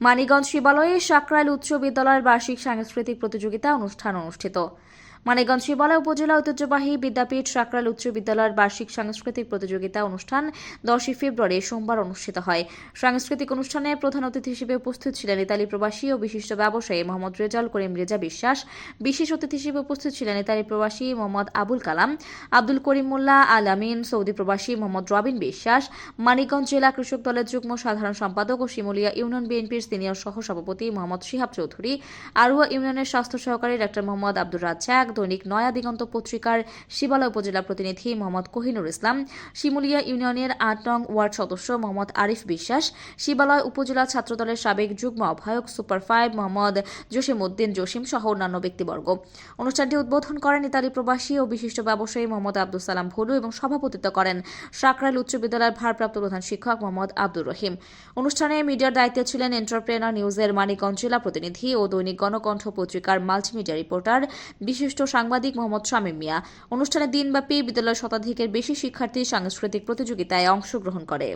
মানিগঞ্জ শিবালয়ে সাকরাইল উচ্চ বিদ্যালয়ের বার্ষিক সাংস্কৃতিক প্রতিযোগিতা অনুষ্ঠান অনুষ্ঠিত। মানিগঞ্জ শিবালয় উপজেলা ঐতিহ্যবাহী বিদ্যাপীঠ সাকরাইল উচ্চ বিদ্যালয়ের বার্ষিক সাংস্কৃতিক প্রতিযোগিতা অনুষ্ঠান দশই ফেব্রুয়ারি সোমবার অনুষ্ঠিত হয়। সাংস্কৃতিক অনুষ্ঠানে প্রধান অতিথি হিসেবে উপস্থিত ছিলেন ইতালি প্রবাসী ও বিশিষ্ট ব্যবসায়ী মোহাম্মদ রেজাল করিম রেজা বিশ্বাস, বিশেষ অতিথি হিসেবে উপস্থিত ছিলেন ইতালি প্রবাসী মোহাম্মদ আবুল কালাম, আব্দুল করিম মোল্লা, আল আমিন, সৌদি প্রবাসী মোহাম্মদ রবিন বিশ্বাস, মানিকগঞ্জ জেলা কৃষক দলের যুগ্ম সাধারণ সম্পাদক ও শিমুলিয়া ইউনিয়ন বিএনপির সিনিয়র সহসভাপতি মোহাম্মদ শিহাব চৌধুরী আরুয়া ইউনিয়নের স্বাস্থ্য সহকারী ডাক্তার মোহাম্মদ আব্দুর রাজ্জাক দৈনিক নয়া দিগন্ত পত্রিকার শিবালয় উপজেলা প্রতিনিধি মোহাম্মদ কোহিনুর ইসলাম, শিমুলিয়া ইউনিয়নের আট নং ওয়ার্ড সদস্য মোহাম্মদ আরিফ বিশ্বাস, শিবালয় উপজেলা ছাত্রদলের সাবেক যুগ্ম আহ্বায়ক সুপার ফাইভ মোহাম্মদ জসিম উদ্দিন জসিম সহ অন্যান্য ব্যক্তিবর্গ। অনুষ্ঠানটি উদ্বোধন করেন ইতালি প্রবাসী ও বিশিষ্ট ব্যবসায়ী মোহাম্মদ আব্দুল সালাম ভুলু এবং সভাপতিত্ব করেন সাকরাইল উচ্চ বিদ্যালয়ের ভারপ্রাপ্ত প্রধান শিক্ষক মোহাম্মদ আব্দুর রহিম। অনুষ্ঠানে মিডিয়ার দায়িত্বে ছিলেন এন্টারপ্রেনার নিউজের মানিকগঞ্জ জেলা প্রতিনিধি ও দৈনিক গণকণ্ঠ পত্রিকার মাল্টিমিডিয়া রিপোর্টার, বিশিষ্ট সাংবাদিক মোহাম্মদ শামীম মিয়া। অনুষ্ঠানে দিনব্যাপী বিদ্যালয়ের শতাধিকের বেশি শিক্ষার্থী সাংস্কৃতিক প্রতিযোগিতায় অংশগ্রহণ করে।